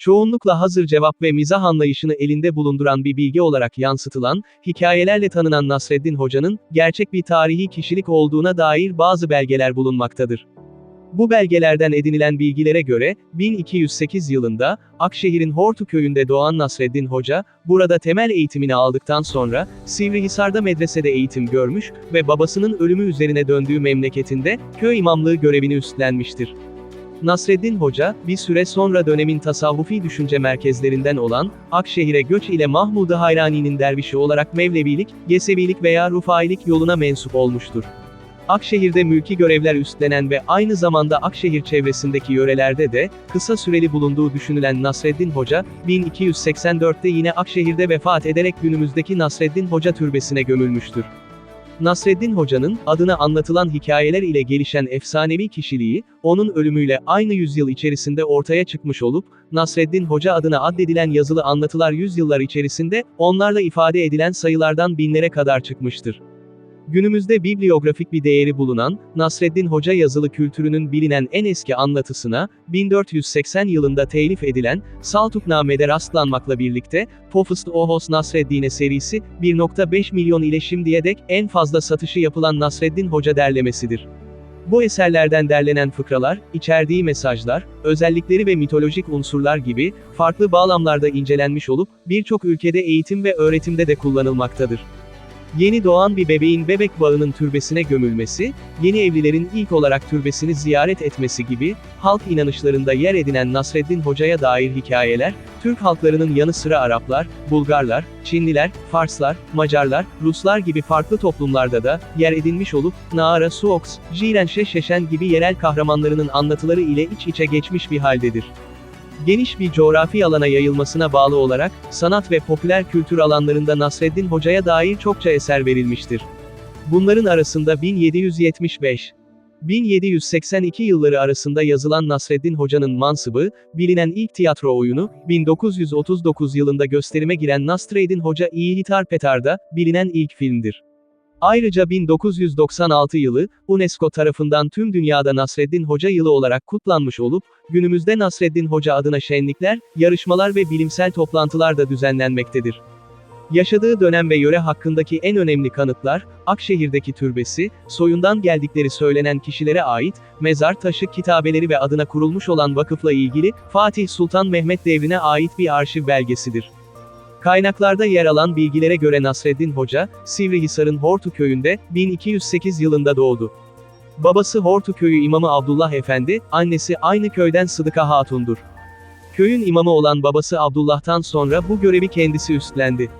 Çoğunlukla hazır cevap ve mizah anlayışını elinde bulunduran bir bilgi olarak yansıtılan, hikayelerle tanınan Nasreddin Hoca'nın, gerçek bir tarihi kişilik olduğuna dair bazı belgeler bulunmaktadır. Bu belgelerden edinilen bilgilere göre, 1208 yılında, Akşehir'in Hortu köyünde doğan Nasreddin Hoca, burada temel eğitimini aldıktan sonra, Sivrihisar'da medresede eğitim görmüş ve babasının ölümü üzerine döndüğü memleketinde, köy imamlığı görevini üstlenmiştir. Nasreddin Hoca, bir süre sonra dönemin tasavvufi düşünce merkezlerinden olan, Akşehir'e göç ile Mahmud-ı Hayrani'nin dervişi olarak Mevlevilik, Yesevilik veya Rufailik yoluna mensup olmuştur. Akşehir'de mülki görevler üstlenen ve aynı zamanda Akşehir çevresindeki yörelerde de, kısa süreli bulunduğu düşünülen Nasreddin Hoca, 1284'te yine Akşehir'de vefat ederek günümüzdeki Nasreddin Hoca türbesine gömülmüştür. Nasreddin Hoca'nın, adına anlatılan hikayeler ile gelişen efsanevi kişiliği, onun ölümüyle aynı yüzyıl içerisinde ortaya çıkmış olup, Nasreddin Hoca adına addedilen yazılı anlatılar yüzyıllar içerisinde, onlarla ifade edilen sayılardan binlere kadar çıkmıştır. Günümüzde bibliografik bir değeri bulunan, Nasreddin Hoca yazılı kültürünün bilinen en eski anlatısına, 1480 yılında telif edilen, Saltukname'de rastlanmakla birlikte, Pofust Ohos Nasreddin'e serisi, 1.5 milyon ile şimdiye dek en fazla satışı yapılan Nasreddin Hoca derlemesidir. Bu eserlerden derlenen fıkralar, içerdiği mesajlar, özellikleri ve mitolojik unsurlar gibi, farklı bağlamlarda incelenmiş olup, birçok ülkede eğitim ve öğretimde de kullanılmaktadır. Yeni doğan bir bebeğin bebek bağının türbesine gömülmesi, yeni evlilerin ilk olarak türbesini ziyaret etmesi gibi, halk inanışlarında yer edinen Nasreddin Hoca'ya dair hikayeler, Türk halklarının yanı sıra Araplar, Bulgarlar, Çinliler, Farslar, Macarlar, Ruslar gibi farklı toplumlarda da, yer edinmiş olup, Naara Suoks, Jirenşe Şeşen gibi yerel kahramanlarının anlatıları ile iç içe geçmiş bir haldedir geniş bir coğrafi alana yayılmasına bağlı olarak, sanat ve popüler kültür alanlarında Nasreddin Hoca'ya dair çokça eser verilmiştir. Bunların arasında 1775, 1782 yılları arasında yazılan Nasreddin Hoca'nın Mansıbı, bilinen ilk tiyatro oyunu, 1939 yılında gösterime giren Nasreddin Hoca İyihitar Petar'da, bilinen ilk filmdir. Ayrıca 1996 yılı, UNESCO tarafından tüm dünyada Nasreddin Hoca yılı olarak kutlanmış olup, günümüzde Nasreddin Hoca adına şenlikler, yarışmalar ve bilimsel toplantılar da düzenlenmektedir. Yaşadığı dönem ve yöre hakkındaki en önemli kanıtlar, Akşehir'deki türbesi, soyundan geldikleri söylenen kişilere ait, mezar taşı kitabeleri ve adına kurulmuş olan vakıfla ilgili, Fatih Sultan Mehmet devrine ait bir arşiv belgesidir. Kaynaklarda yer alan bilgilere göre Nasreddin Hoca, Sivrihisar'ın Hortu köyünde, 1208 yılında doğdu. Babası Hortu köyü imamı Abdullah Efendi, annesi aynı köyden Sıdıka Hatun'dur. Köyün imamı olan babası Abdullah'tan sonra bu görevi kendisi üstlendi.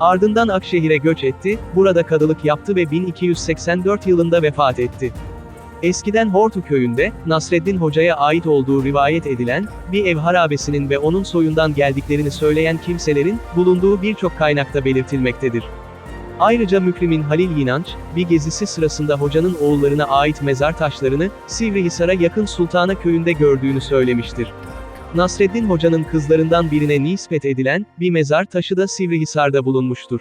Ardından Akşehir'e göç etti, burada kadılık yaptı ve 1284 yılında vefat etti. Eskiden Hortu köyünde, Nasreddin Hoca'ya ait olduğu rivayet edilen, bir ev harabesinin ve onun soyundan geldiklerini söyleyen kimselerin, bulunduğu birçok kaynakta belirtilmektedir. Ayrıca Mükrim'in Halil İnanç, bir gezisi sırasında hocanın oğullarına ait mezar taşlarını, Sivrihisar'a yakın Sultana köyünde gördüğünü söylemiştir. Nasreddin Hoca'nın kızlarından birine nispet edilen, bir mezar taşı da Sivrihisar'da bulunmuştur.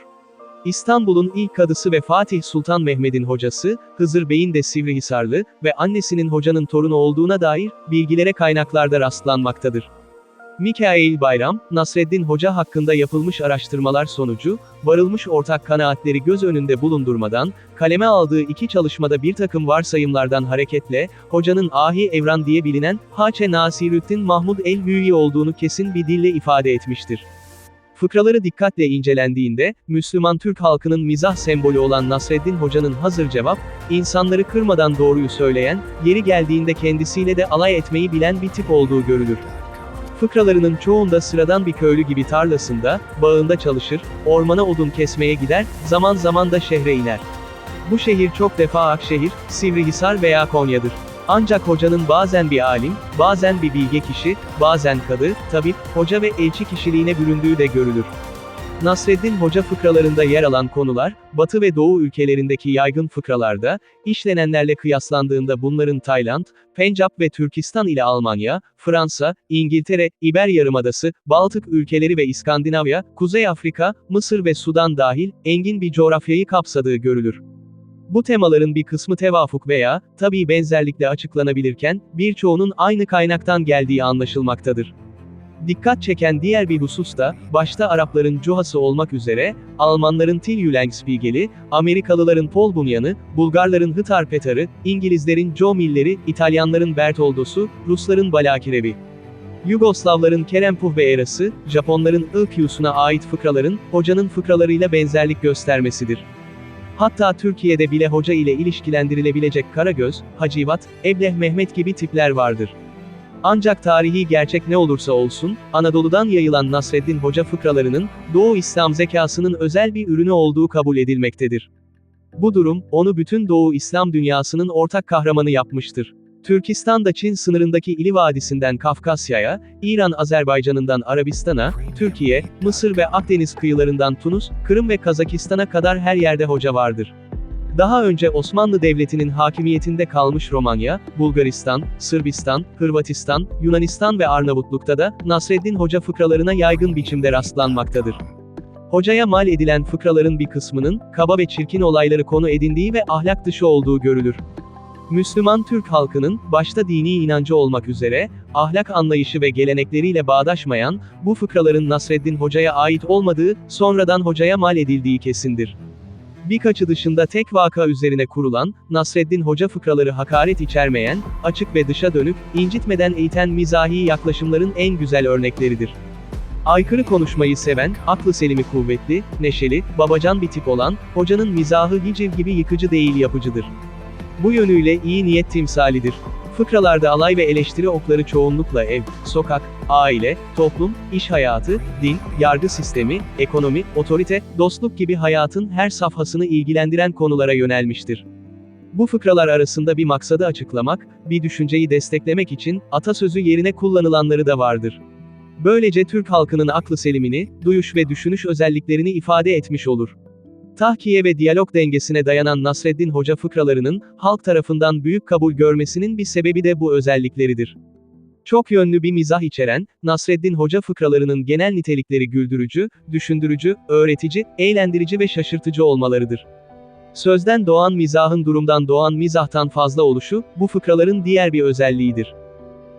İstanbul'un ilk kadısı ve Fatih Sultan Mehmet'in hocası, Hızır Bey'in de Sivrihisarlı ve annesinin hocanın torunu olduğuna dair bilgilere kaynaklarda rastlanmaktadır. Mikail Bayram, Nasreddin Hoca hakkında yapılmış araştırmalar sonucu, varılmış ortak kanaatleri göz önünde bulundurmadan, kaleme aldığı iki çalışmada bir takım varsayımlardan hareketle, hocanın Ahi Evran diye bilinen, Haçe Nasirüddin Mahmud el-Hüyi olduğunu kesin bir dille ifade etmiştir. Fıkraları dikkatle incelendiğinde, Müslüman Türk halkının mizah sembolü olan Nasreddin Hoca'nın hazır cevap, insanları kırmadan doğruyu söyleyen, yeri geldiğinde kendisiyle de alay etmeyi bilen bir tip olduğu görülür. Fıkralarının çoğunda sıradan bir köylü gibi tarlasında, bağında çalışır, ormana odun kesmeye gider, zaman zaman da şehre iner. Bu şehir çok defa Akşehir, Sivrihisar veya Konya'dır. Ancak hocanın bazen bir alim, bazen bir bilge kişi, bazen kadı, tabip, hoca ve elçi kişiliğine büründüğü de görülür. Nasreddin Hoca fıkralarında yer alan konular, Batı ve Doğu ülkelerindeki yaygın fıkralarda, işlenenlerle kıyaslandığında bunların Tayland, Pencap ve Türkistan ile Almanya, Fransa, İngiltere, İber Yarımadası, Baltık ülkeleri ve İskandinavya, Kuzey Afrika, Mısır ve Sudan dahil, engin bir coğrafyayı kapsadığı görülür. Bu temaların bir kısmı tevafuk veya, tabii benzerlikle açıklanabilirken, birçoğunun aynı kaynaktan geldiği anlaşılmaktadır. Dikkat çeken diğer bir husus da, başta Arapların Cuhası olmak üzere, Almanların Tillülenspiegel'i, Amerikalıların Paul Bunyan'ı, Bulgarların Hıtar Petar'ı, İngilizlerin Joe Mill'leri, İtalyanların Bertoldos'u, Rusların Balakirevi. Yugoslavların Kerem Puhbeerası, Japonların Ilkyus'una ait fıkraların, hocanın fıkralarıyla benzerlik göstermesidir. Hatta Türkiye'de bile hoca ile ilişkilendirilebilecek Karagöz, Hacivat, Ebleh Mehmet gibi tipler vardır. Ancak tarihi gerçek ne olursa olsun, Anadolu'dan yayılan Nasreddin Hoca fıkralarının, Doğu İslam zekasının özel bir ürünü olduğu kabul edilmektedir. Bu durum, onu bütün Doğu İslam dünyasının ortak kahramanı yapmıştır. Türkistan'da Çin sınırındaki İli Vadisi'nden Kafkasya'ya, İran Azerbaycan'ından Arabistan'a, Türkiye, Mısır ve Akdeniz kıyılarından Tunus, Kırım ve Kazakistan'a kadar her yerde hoca vardır. Daha önce Osmanlı Devleti'nin hakimiyetinde kalmış Romanya, Bulgaristan, Sırbistan, Hırvatistan, Yunanistan ve Arnavutluk'ta da Nasreddin Hoca fıkralarına yaygın biçimde rastlanmaktadır. Hocaya mal edilen fıkraların bir kısmının, kaba ve çirkin olayları konu edindiği ve ahlak dışı olduğu görülür. Müslüman Türk halkının, başta dini inancı olmak üzere, ahlak anlayışı ve gelenekleriyle bağdaşmayan, bu fıkraların Nasreddin Hoca'ya ait olmadığı, sonradan hocaya mal edildiği kesindir. Birkaçı dışında tek vaka üzerine kurulan, Nasreddin Hoca fıkraları hakaret içermeyen, açık ve dışa dönük, incitmeden eğiten mizahi yaklaşımların en güzel örnekleridir. Aykırı konuşmayı seven, aklı selimi kuvvetli, neşeli, babacan bir tip olan, hocanın mizahı hiciv gibi yıkıcı değil yapıcıdır. Bu yönüyle iyi niyet timsalidir. Fıkralarda alay ve eleştiri okları çoğunlukla ev, sokak, aile, toplum, iş hayatı, din, yargı sistemi, ekonomi, otorite, dostluk gibi hayatın her safhasını ilgilendiren konulara yönelmiştir. Bu fıkralar arasında bir maksadı açıklamak, bir düşünceyi desteklemek için, atasözü yerine kullanılanları da vardır. Böylece Türk halkının aklı selimini, duyuş ve düşünüş özelliklerini ifade etmiş olur. Tahkiye ve diyalog dengesine dayanan Nasreddin Hoca fıkralarının, halk tarafından büyük kabul görmesinin bir sebebi de bu özellikleridir. Çok yönlü bir mizah içeren, Nasreddin Hoca fıkralarının genel nitelikleri güldürücü, düşündürücü, öğretici, eğlendirici ve şaşırtıcı olmalarıdır. Sözden doğan mizahın durumdan doğan mizahtan fazla oluşu, bu fıkraların diğer bir özelliğidir.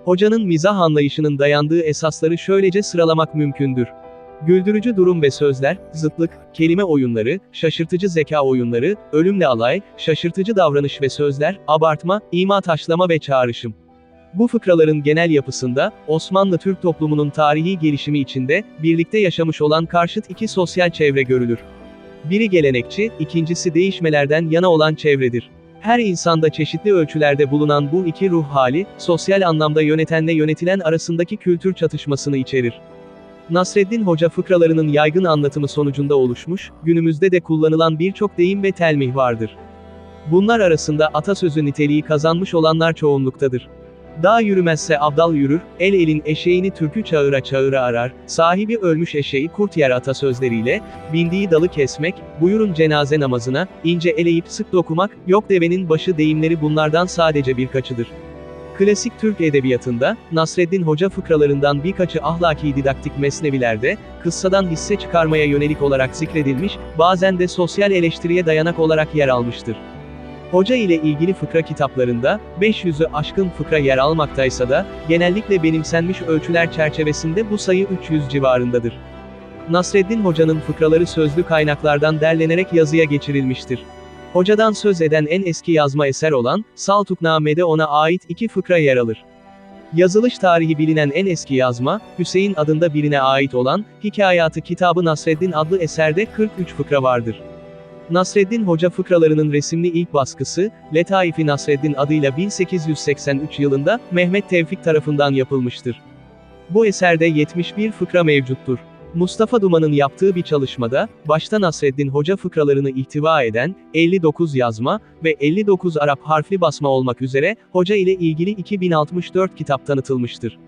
Hocanın mizah anlayışının dayandığı esasları şöylece sıralamak mümkündür. Güldürücü durum ve sözler, zıtlık, kelime oyunları, şaşırtıcı zeka oyunları, ölümle alay, şaşırtıcı davranış ve sözler, abartma, ima taşlama ve çağrışım. Bu fıkraların genel yapısında, Osmanlı Türk toplumunun tarihi gelişimi içinde, birlikte yaşamış olan karşıt iki sosyal çevre görülür. Biri gelenekçi, ikincisi değişmelerden yana olan çevredir. Her insanda çeşitli ölçülerde bulunan bu iki ruh hali, sosyal anlamda yönetenle yönetilen arasındaki kültür çatışmasını içerir. Nasreddin Hoca fıkralarının yaygın anlatımı sonucunda oluşmuş, günümüzde de kullanılan birçok deyim ve telmih vardır. Bunlar arasında atasözü niteliği kazanmış olanlar çoğunluktadır. Dağ yürümezse abdal yürür, el elin eşeğini türkü çağıra çağıra arar, sahibi ölmüş eşeği kurt yer atasözleriyle, bindiği dalı kesmek, buyurun cenaze namazına, ince eleyip sık dokumak, yok devenin başı deyimleri bunlardan sadece birkaçıdır. Klasik Türk edebiyatında, Nasreddin Hoca fıkralarından birkaçı ahlaki didaktik mesnevilerde, kıssadan hisse çıkarmaya yönelik olarak zikredilmiş, bazen de sosyal eleştiriye dayanak olarak yer almıştır. Hoca ile ilgili fıkra kitaplarında, 500'ü aşkın fıkra yer almaktaysa da, genellikle benimsenmiş ölçüler çerçevesinde bu sayı 300 civarındadır. Nasreddin Hoca'nın fıkraları sözlü kaynaklardan derlenerek yazıya geçirilmiştir. Hocadan söz eden en eski yazma eser olan, Saltukname'de ona ait iki fıkra yer alır. Yazılış tarihi bilinen en eski yazma, Hüseyin adında birine ait olan, Hikayatı Kitabı Nasreddin adlı eserde 43 fıkra vardır. Nasreddin Hoca fıkralarının resimli ilk baskısı, Letaifi Nasreddin adıyla 1883 yılında, Mehmet Tevfik tarafından yapılmıştır. Bu eserde 71 fıkra mevcuttur. Mustafa Duman'ın yaptığı bir çalışmada, başta Nasreddin Hoca fıkralarını ihtiva eden, 59 yazma ve 59 Arap harfli basma olmak üzere, Hoca ile ilgili 2064 kitap tanıtılmıştır.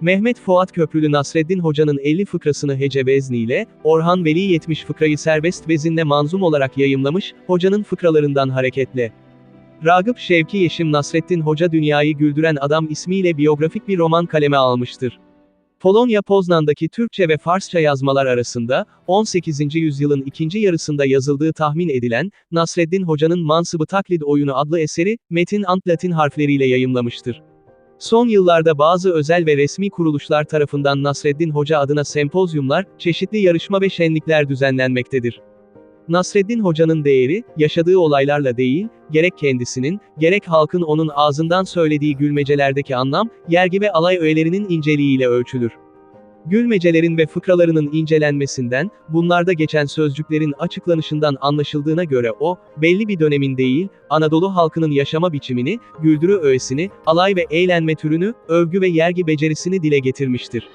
Mehmet Fuat Köprülü Nasreddin Hoca'nın 50 fıkrasını hece vezniyle, Orhan Veli 70 fıkrayı serbest vezinle manzum olarak yayımlamış, Hoca'nın fıkralarından hareketle. Ragıp Şevki Yeşim Nasreddin Hoca Dünyayı Güldüren Adam ismiyle biyografik bir roman kaleme almıştır. Polonya Poznan'daki Türkçe ve Farsça yazmalar arasında, 18. yüzyılın ikinci yarısında yazıldığı tahmin edilen, Nasreddin Hoca'nın Mansıbı Taklit Oyunu adlı eseri, metin ant Latin harfleriyle yayımlamıştır. Son yıllarda bazı özel ve resmi kuruluşlar tarafından Nasreddin Hoca adına sempozyumlar, çeşitli yarışma ve şenlikler düzenlenmektedir. Nasreddin Hoca'nın değeri, yaşadığı olaylarla değil, gerek kendisinin, gerek halkın onun ağzından söylediği gülmecelerdeki anlam, yergi ve alay öğelerinin inceliğiyle ölçülür. Gülmecelerin ve fıkralarının incelenmesinden, bunlarda geçen sözcüklerin açıklanışından anlaşıldığına göre o, belli bir dönemin değil, Anadolu halkının yaşama biçimini, güldürü öğesini, alay ve eğlenme türünü, övgü ve yergi becerisini dile getirmiştir.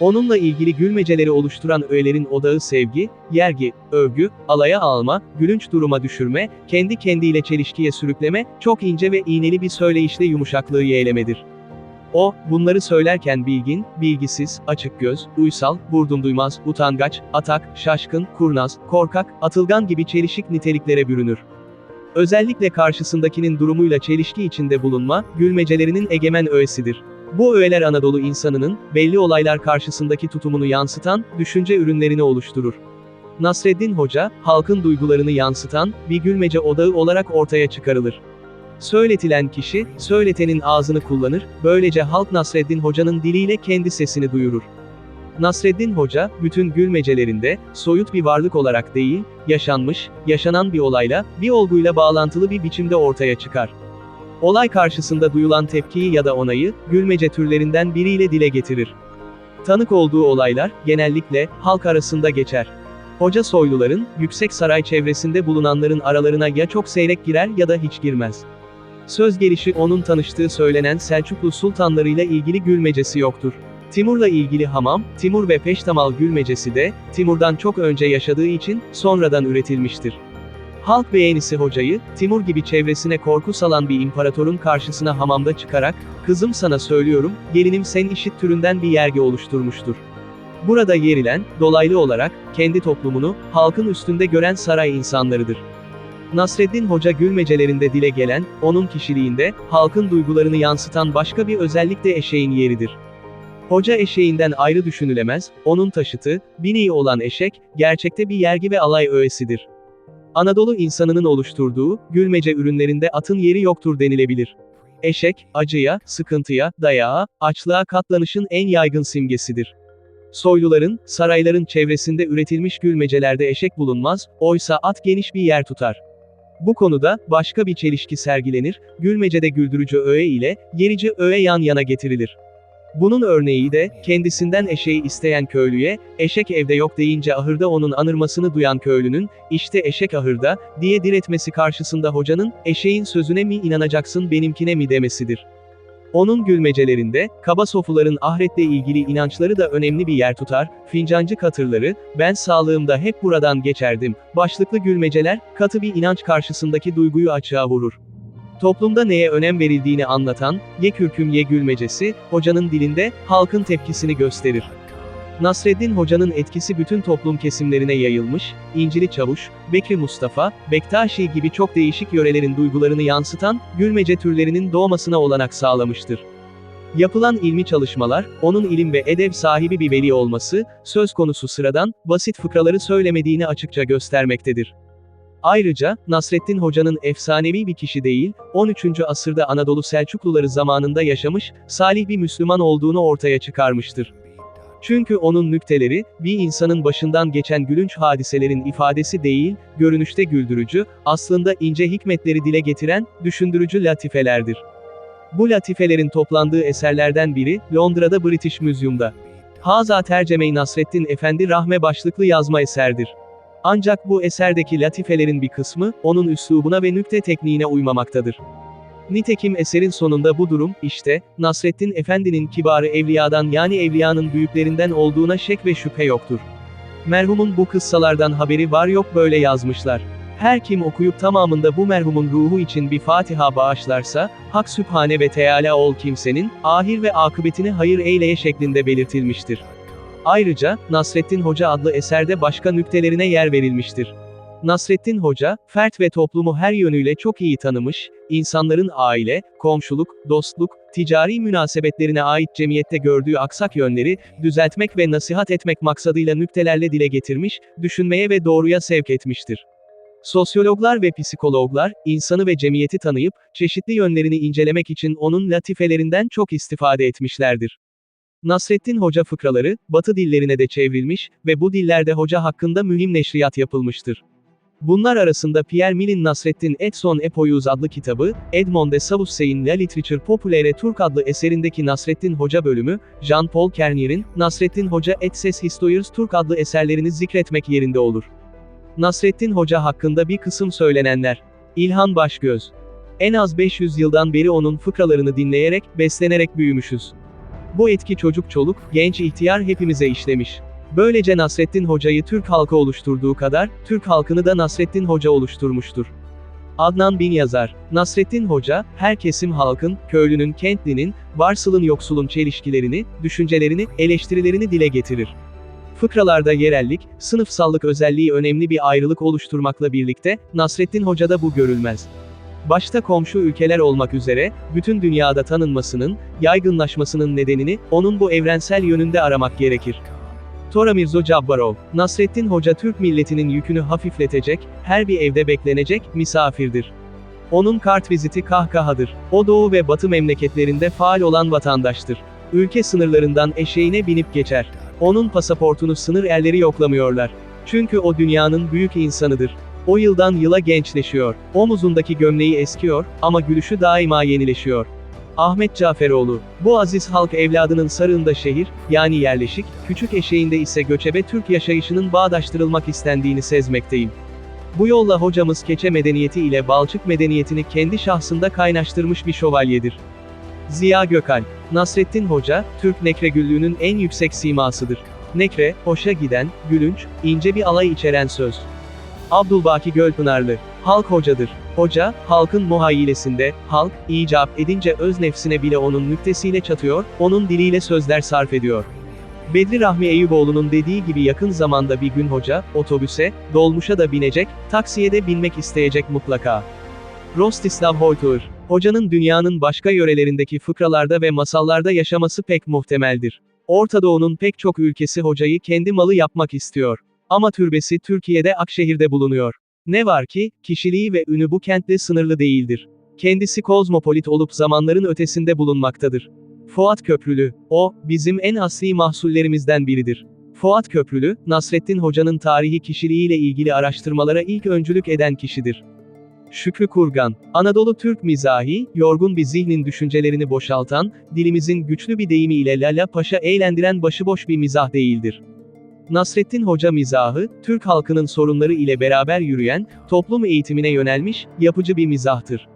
Onunla ilgili gülmeceleri oluşturan öğelerin odağı sevgi, yergi, övgü, alaya alma, gülünç duruma düşürme, kendi kendiyle çelişkiye sürükleme, çok ince ve iğneli bir söyleyişle yumuşaklığı yeğlemedir. O, bunları söylerken bilgin, bilgisiz, açık göz, uysal, vurdum duymaz, utangaç, atak, şaşkın, kurnaz, korkak, atılgan gibi çelişik niteliklere bürünür. Özellikle karşısındakinin durumuyla çelişki içinde bulunma, gülmecelerinin egemen öğesidir. Bu öğeler Anadolu insanının, belli olaylar karşısındaki tutumunu yansıtan, düşünce ürünlerini oluşturur. Nasreddin Hoca, halkın duygularını yansıtan, bir gülmece odağı olarak ortaya çıkarılır. Söyletilen kişi, söyletenin ağzını kullanır, böylece halk Nasreddin Hoca'nın diliyle kendi sesini duyurur. Nasreddin Hoca, bütün gülmecelerinde, soyut bir varlık olarak değil, yaşanmış, yaşanan bir olayla, bir olguyla bağlantılı bir biçimde ortaya çıkar. Olay karşısında duyulan tepkiyi ya da onayı, gülmece türlerinden biriyle dile getirir. Tanık olduğu olaylar, genellikle, halk arasında geçer. Hoca soyluların, yüksek saray çevresinde bulunanların aralarına ya çok seyrek girer ya da hiç girmez. Söz gelişi onun tanıştığı söylenen Selçuklu sultanlarıyla ilgili gülmecesi yoktur. Timur'la ilgili Hamam, Timur ve Peştemal gülmecesi de, Timur'dan çok önce yaşadığı için, sonradan üretilmiştir. Halk beğenisi hocayı, Timur gibi çevresine korku salan bir imparatorun karşısına hamamda çıkarak, kızım sana söylüyorum, gelinim sen işit türünden bir yergi oluşturmuştur. Burada yerilen, dolaylı olarak, kendi toplumunu, halkın üstünde gören saray insanlarıdır. Nasreddin Hoca gülmecelerinde dile gelen, onun kişiliğinde, halkın duygularını yansıtan başka bir özellik de eşeğin yeridir. Hoca eşeğinden ayrı düşünülemez, onun taşıtı, bineği olan eşek, gerçekte bir yergi ve alay öğesidir. Anadolu insanının oluşturduğu, gülmece ürünlerinde atın yeri yoktur denilebilir. Eşek, acıya, sıkıntıya, dayağa, açlığa katlanışın en yaygın simgesidir. Soyluların, sarayların çevresinde üretilmiş gülmecelerde eşek bulunmaz, oysa at geniş bir yer tutar. Bu konuda, başka bir çelişki sergilenir, gülmecede güldürücü öğe ile, yerici öğe yan yana getirilir. Bunun örneği de, kendisinden eşeği isteyen köylüye, eşek evde yok deyince ahırda onun anırmasını duyan köylünün, işte eşek ahırda, diye diretmesi karşısında hocanın, eşeğin sözüne mi inanacaksın benimkine mi demesidir. Onun gülmecelerinde, kaba sofuların ahiretle ilgili inançları da önemli bir yer tutar, fincancı katırları, ben sağlığımda hep buradan geçerdim, başlıklı gülmeceler, katı bir inanç karşısındaki duyguyu açığa vurur. Toplumda neye önem verildiğini anlatan, ye kürküm ye gülmecesi, hocanın dilinde, halkın tepkisini gösterir. Nasreddin Hoca'nın etkisi bütün toplum kesimlerine yayılmış, İncili Çavuş, Bekri Mustafa, Bektaşi gibi çok değişik yörelerin duygularını yansıtan, gülmece türlerinin doğmasına olanak sağlamıştır. Yapılan ilmi çalışmalar, onun ilim ve edeb sahibi bir veli olması, söz konusu sıradan, basit fıkraları söylemediğini açıkça göstermektedir. Ayrıca, Nasreddin Hoca'nın efsanevi bir kişi değil, 13. asırda Anadolu Selçukluları zamanında yaşamış, salih bir Müslüman olduğunu ortaya çıkarmıştır. Çünkü onun nükteleri, bir insanın başından geçen gülünç hadiselerin ifadesi değil, görünüşte güldürücü, aslında ince hikmetleri dile getiren, düşündürücü latifelerdir. Bu latifelerin toplandığı eserlerden biri, Londra'da British Museum'da. Haza Terceme-i Nasreddin Efendi Rahme başlıklı yazma eserdir. Ancak bu eserdeki latifelerin bir kısmı, onun üslubuna ve nükte tekniğine uymamaktadır. Nitekim eserin sonunda bu durum, işte, Nasreddin Efendi'nin kibarı evliyadan yani evliyanın büyüklerinden olduğuna şek ve şüphe yoktur. Merhumun bu kıssalardan haberi var yok böyle yazmışlar. Her kim okuyup tamamında bu merhumun ruhu için bir Fatiha bağışlarsa, Hak Sübhane ve Teala ol kimsenin, ahir ve akıbetini hayır eyleye şeklinde belirtilmiştir. Ayrıca, Nasreddin Hoca adlı eserde başka nüktelerine yer verilmiştir. Nasreddin Hoca, fert ve toplumu her yönüyle çok iyi tanımış, insanların aile, komşuluk, dostluk, ticari münasebetlerine ait cemiyette gördüğü aksak yönleri, düzeltmek ve nasihat etmek maksadıyla nüktelerle dile getirmiş, düşünmeye ve doğruya sevk etmiştir. Sosyologlar ve psikologlar, insanı ve cemiyeti tanıyıp, çeşitli yönlerini incelemek için onun latifelerinden çok istifade etmişlerdir. Nasreddin Hoca fıkraları, Batı dillerine de çevrilmiş ve bu dillerde hoca hakkında mühim neşriyat yapılmıştır. Bunlar arasında Pierre Mill'in Nasreddin et son Epoyuz adlı kitabı, Edmond de Savussey'in La Literature Populaire Turk adlı eserindeki Nasreddin Hoca bölümü, Jean-Paul Kernier'in, Nasreddin Hoca et ses Histoires Turk adlı eserlerini zikretmek yerinde olur. Nasreddin Hoca hakkında bir kısım söylenenler. İlhan Başgöz. En az 500 yıldan beri onun fıkralarını dinleyerek, beslenerek büyümüşüz. Bu etki çocuk çoluk, genç ihtiyar hepimize işlemiş. Böylece Nasreddin Hoca'yı Türk halkı oluşturduğu kadar, Türk halkını da Nasreddin Hoca oluşturmuştur. Adnan Bin yazar, Nasreddin Hoca, her kesim halkın, köylünün, kentlinin, varsılın yoksulun çelişkilerini, düşüncelerini, eleştirilerini dile getirir. Fıkralarda yerellik, sınıfsallık özelliği önemli bir ayrılık oluşturmakla birlikte, Nasreddin Hoca'da bu görülmez. Başta komşu ülkeler olmak üzere, bütün dünyada tanınmasının, yaygınlaşmasının nedenini, onun bu evrensel yönünde aramak gerekir. Tora Mirzo Cabbarov, Nasreddin Hoca Türk milletinin yükünü hafifletecek, her bir evde beklenecek, misafirdir. Onun kartviziti kahkahadır. O doğu ve batı memleketlerinde faal olan vatandaştır. Ülke sınırlarından eşeğine binip geçer. Onun pasaportunu sınır erleri yoklamıyorlar. Çünkü o dünyanın büyük insanıdır. O yıldan yıla gençleşiyor. Omuzundaki gömleği eskiyor, ama gülüşü daima yenileşiyor. Ahmet Caferoğlu, bu aziz halk evladının sarığında şehir, yani yerleşik, küçük eşeğinde ise göçebe Türk yaşayışının bağdaştırılmak istendiğini sezmekteyim. Bu yolla hocamız keçe medeniyeti ile balçık medeniyetini kendi şahsında kaynaştırmış bir şövalyedir. Ziya Gökalp, Nasreddin Hoca, Türk nekregüllüğünün en yüksek simasıdır. Nekre, hoşa giden, gülünç, ince bir alay içeren söz. Abdülbaki Gölpınarlı, halk hocadır. Hoca, halkın muhayyilesinde, halk, icap edince öz nefsine bile onun müktesiyle çatıyor, onun diliyle sözler sarf ediyor. Bedri Rahmi Eyüboğlu'nun dediği gibi yakın zamanda bir gün hoca, otobüse, dolmuşa da binecek, taksiye de binmek isteyecek mutlaka. Rostislav Holtuer, hocanın dünyanın başka yörelerindeki fıkralarda ve masallarda yaşaması pek muhtemeldir. Orta Doğu'nun pek çok ülkesi hocayı kendi malı yapmak istiyor. Ama türbesi Türkiye'de Akşehir'de bulunuyor. Ne var ki, kişiliği ve ünü bu kentle sınırlı değildir. Kendisi kozmopolit olup zamanların ötesinde bulunmaktadır. Fuat Köprülü, o, bizim en asli mahsullerimizden biridir. Fuat Köprülü, Nasreddin Hoca'nın tarihi kişiliğiyle ilgili araştırmalara ilk öncülük eden kişidir. Şükrü Kurgan, Anadolu Türk mizahi, yorgun bir zihnin düşüncelerini boşaltan, dilimizin güçlü bir deyimiyle Lala Paşa eğlendiren başıboş bir mizah değildir. Nasreddin Hoca mizahı, Türk halkının sorunları ile beraber yürüyen, toplum eğitimine yönelmiş, yapıcı bir mizahtır.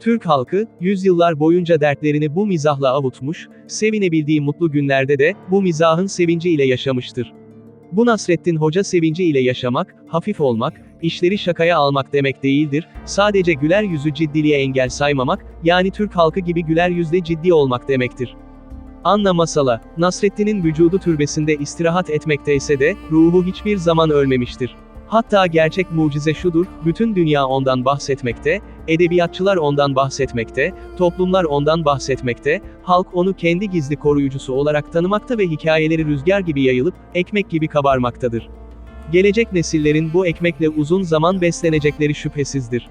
Türk halkı, yüzyıllar boyunca dertlerini bu mizahla avutmuş, sevinebildiği mutlu günlerde de, bu mizahın sevinci ile yaşamıştır. Bu Nasreddin Hoca sevinci ile yaşamak, hafif olmak, işleri şakaya almak demek değildir, sadece güler yüzü ciddiliğe engel saymamak, yani Türk halkı gibi güler yüzde ciddi olmak demektir. Anna Masala, Nasreddin'in vücudu türbesinde istirahat etmekteyse de, ruhu hiçbir zaman ölmemiştir. Hatta gerçek mucize şudur, bütün dünya ondan bahsetmekte, edebiyatçılar ondan bahsetmekte, toplumlar ondan bahsetmekte, halk onu kendi gizli koruyucusu olarak tanımakta ve hikayeleri rüzgar gibi yayılıp, ekmek gibi kabarmaktadır. Gelecek nesillerin bu ekmekle uzun zaman beslenecekleri şüphesizdir.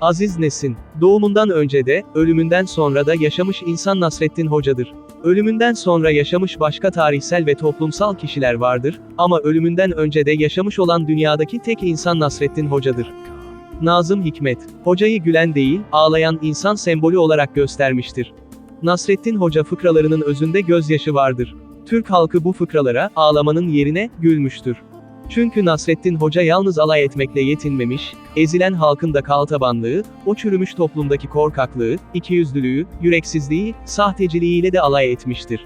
Aziz Nesin, doğumundan önce de, ölümünden sonra da yaşamış insan Nasreddin Hoca'dır. Ölümünden sonra yaşamış başka tarihsel ve toplumsal kişiler vardır, ama ölümünden önce de yaşamış olan dünyadaki tek insan Nasreddin Hoca'dır. Nazım Hikmet, hocayı gülen değil, ağlayan insan sembolü olarak göstermiştir. Nasreddin Hoca fıkralarının özünde gözyaşı vardır. Türk halkı bu fıkralara, ağlamanın yerine, gülmüştür. Çünkü Nasreddin Hoca yalnız alay etmekle yetinmemiş, ezilen halkın da kaltabanlığı, o çürümüş toplumdaki korkaklığı, ikiyüzlülüğü, yüreksizliği, sahteciliğiyle de alay etmiştir.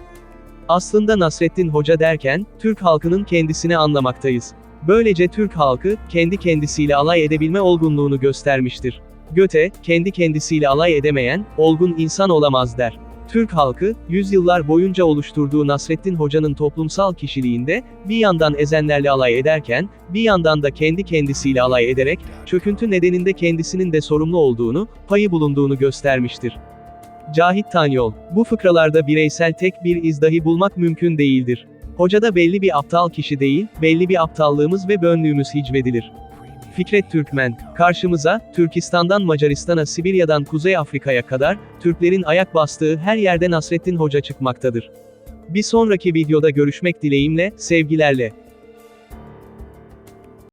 Aslında Nasreddin Hoca derken, Türk halkının kendisini anlamaktayız. Böylece Türk halkı, kendi kendisiyle alay edebilme olgunluğunu göstermiştir. Göte, kendi kendisiyle alay edemeyen, olgun insan olamaz der. Türk halkı, yüzyıllar boyunca oluşturduğu Nasreddin Hoca'nın toplumsal kişiliğinde, bir yandan ezenlerle alay ederken, bir yandan da kendi kendisiyle alay ederek, çöküntü nedeninde kendisinin de sorumlu olduğunu, payı bulunduğunu göstermiştir. Cahit Tanyol, bu fıkralarda bireysel tek bir iz dahi bulmak mümkün değildir. Hocada belli bir aptal kişi değil, belli bir aptallığımız ve bönlüğümüz hicvedilir. Fikret Türkmen, karşımıza, Türkistan'dan Macaristan'a Sibirya'dan Kuzey Afrika'ya kadar, Türklerin ayak bastığı her yerde Nasreddin Hoca çıkmaktadır. Bir sonraki videoda görüşmek dileğimle, sevgilerle.